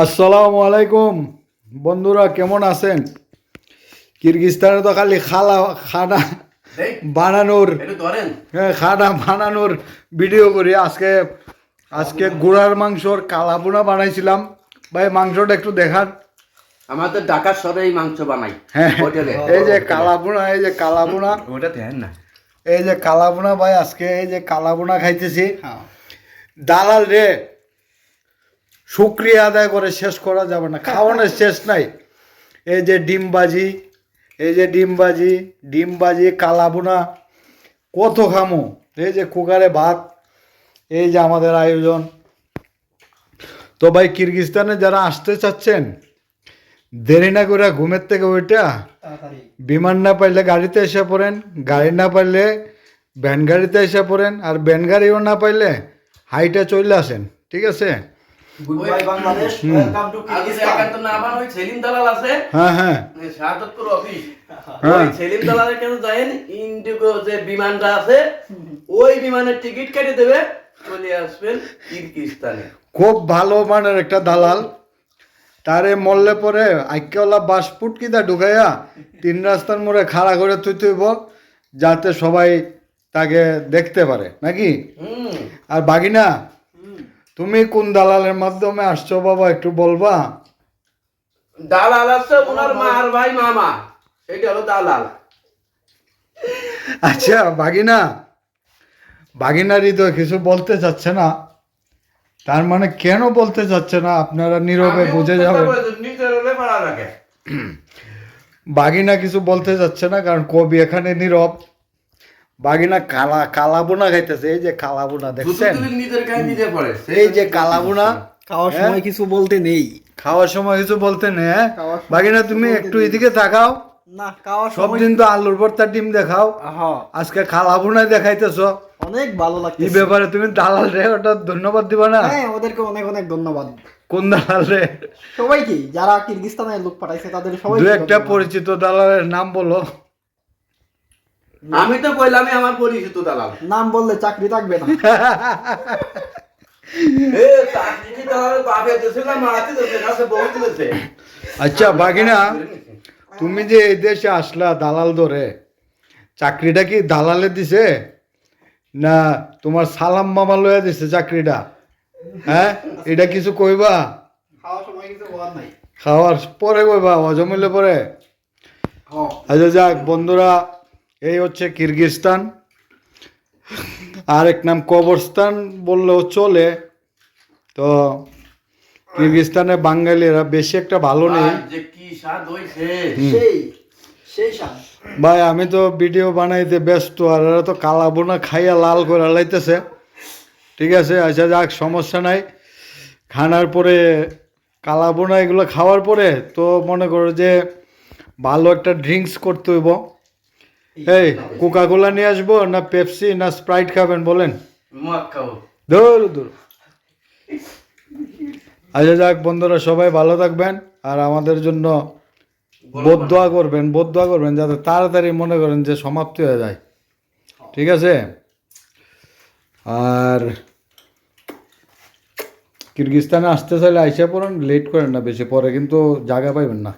আসসালামু আলাইকুম। বন্ধুরা কেমন আছেন? কিরগিস্তানে তো খালি খালা খানা বানানোর হ্যাঁ, খানা বানানোর ভিডিও করি। আজকে আজকে গুড়ার মাংসর কালাপুনা বানাইছিলাম। ভাই মাংসটা একটু দেখান। আমাদের ঢাকার শহরে এই মাংস বানাই হ্যাঁ এই যে কালাপুনা এই যে কালাপুনা ওটা দেন না। এই যে কালাপুনা ভাই আজকে এই যে কালাপুনা খাইতেছি। দালাল রে শুক্রিয়া আদায় করে শেষ করা যাবে না। খাওয়ানোর শেষ নাই। এই যে ডিমবাজি এই যে ডিমবাজি ডিমবাজি কালাবুনা কত খামো। এই যে কুকারে ভাত এই যে আমাদের আয়োজন। তো ভাই কিরগিস্তানে যারা আসতে চাচ্ছেন দেরি না করে ঘুমের থেকে ওইটা বিমান না পাইলে গাড়িতে এসে পড়েন গাড়ি না পাইলে ভ্যান গাড়িতে এসে পড়েন আর ভ্যান গাড়িও না পাইলে হাইটে চলে আসেন ঠিক আছে? Good bye Bangladesh welcome to Selim Dalal আছে। হ্যাঁ হ্যাঁ। অফিস হ্যাঁ। ওই সেলিম দালালের কাছে যায়েন ইন্ডিগো যে বিমানটা আছে ওই বিমানের টিকিট কেটে দেবে চলে আসবেন কিরগিস্তানে খুব ভালো মানের একটা দালাল। তারে মরলে পরে আইকেওয়ালা বাস পুটকিটা ঢুকাইয়া তিন রাস্তার মোড়ে খাড়া করে তুই তুইব যাতে সবাই তাকে দেখতে পারে নাকি? হুম। আর বাগিনা তুমি কোন দালালের মাধ্যমে আসছো বাবা একটু বলবা? দালাল আছে ওনার মার ভাই মামা। এটা হলো দালাল। আচ্ছা বাগিনা বাগিনা হৃদয় কিছু বলতে চাচ্ছে না। তার মানে কেন বলতে চাচ্ছে না? আপনারা নীরবে বুঝে যাবেন। বাগিনা কিছু বলতে চাচ্ছে না কারণ কবি এখানে নীরব। বাগিনা কালা কালাবোনা খাইতেছে এই যে কালাবোনা দেখছেন? এই যে কালাবোনা খাওয়ার হ্যাঁ? সময় কিছু বলতে নেই। খাওয়ার সময় কিছু বলতে নেই হ্যাঁ? বাগিনা তুমি একটু এদিকে তাকাও। না খাওয়ার সব দিন তো আলুর ভর্তা ডিম দেখাও। আজকে দেখাইতেছো। অনেক ভালো এই ব্যাপারে তুমি দালাল রে ওটা ধন্যবাদ দিবা না? হ্যাঁ ওদেরকে অনেক অনেক ধন্যবাদ। কোন দালাল রে? সবাইকে যারা কিরগিস্তানের লোক পাঠাইছে তাদের সবাই দু একটা পরিচিত দালালের নাম বলো। আমি তো কইলামই আমার পরিচিত দালাল। নাম বললে চাকরি থাকবে না। আচ্ছা বাগিনা তুমি যে এই দেশে আসলা দালাল ধরে চাকরিটা কি দালালে দিছে? না তোমার সালাম মামা লয়ে দিছে চাকরিটা? হ্যাঁ এটা কিছু কইবা? খাওয়ার সময় কিছু বলার নাই। খাওয়ার পরে কইবা অজমিলে পরে? হ্যাঁ। আচ্ছা যাক বন্ধুরা এই হচ্ছে কিরগিস্তান আর এক নাম কবরস্তান বললেও চলে। তো কিরগিস্তানে বাঙালিরা বেশি একটা ভালো নেই। আর যে কি স্বাদ হইছে? সেই সেই সাপ ভাই আমি তো ভিডিও বানাইতে ব্যস্ত আর এরা তো কালাবোনা খাইয়া লাল করে লাইতেছে। ঠিক আছে আচ্ছা যাক সমস্যা নাই। খানার পরে কালাবোনা এগুলো খাওয়ার পরে তো মনে করো যে ভালো একটা ড্রিঙ্কস করতে হইব। এই কোকা কোলা নিয়ে আসব না পেপসি না স্প্রাইট খাবেন বলেন। দূর দূর আচ্ছা যাক বন্ধুরা সবাই ভালো থাকবেন আর আমাদের জন্য বোধদোয়া করবেন বোধদোয়া করবেন যাতে তাড়াতাড়ি মনে করেন যে সমাপ্তি হয়ে যায়। ঠিক আছে? আর কিরগিস্তানে আসতে চাইলে আইসা পড়েন লেট করেন না বেশি পরে কিন্তু জায়গা পাইবেন না।